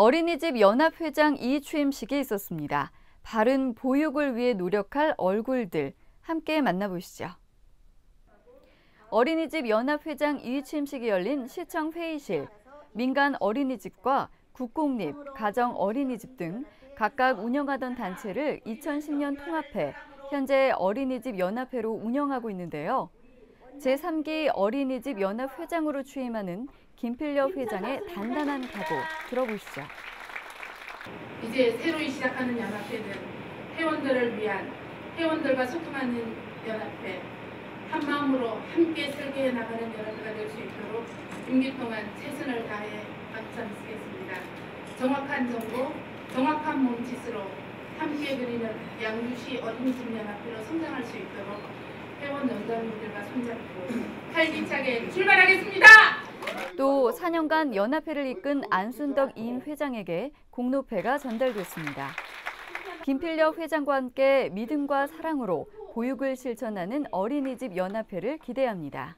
어린이집 연합회장 이 취임식이 있었습니다. 바른 보육을 위해 노력할 얼굴들 함께 만나보시죠. 어린이집 연합회장 이 취임식이 열린 시청 회의실, 민간 어린이집과 국공립, 가정 어린이집 등 각각 운영하던 단체를 2010년 통합해 현재 어린이집 연합회로 운영하고 있는데요. 제3기 어린이집 연합 회장으로 취임하는 김필려 회장의 단단한 각오 들어보시죠. 이제 새로이 시작하는 연합회는 회원들을 위한 회원들과 소통하는 연합회, 한 마음으로 함께 설계해 나가는 연합회가 될 수 있도록 임기 동안 최선을 다해 앞장서겠습니다. 정확한 정보, 정확한 몸짓으로 함께 그리는 양주시 어린이집 연합회로 성장할 수 있도록 회원 연장님들과 손잡고 활기차게 출발하겠습니다. 또 4년간 연합회를 이끈 안순덕 이인 회장에게 공로패가 전달됐습니다. 김필려 회장과 함께 믿음과 사랑으로 보육을 실천하는 어린이집 연합회를 기대합니다.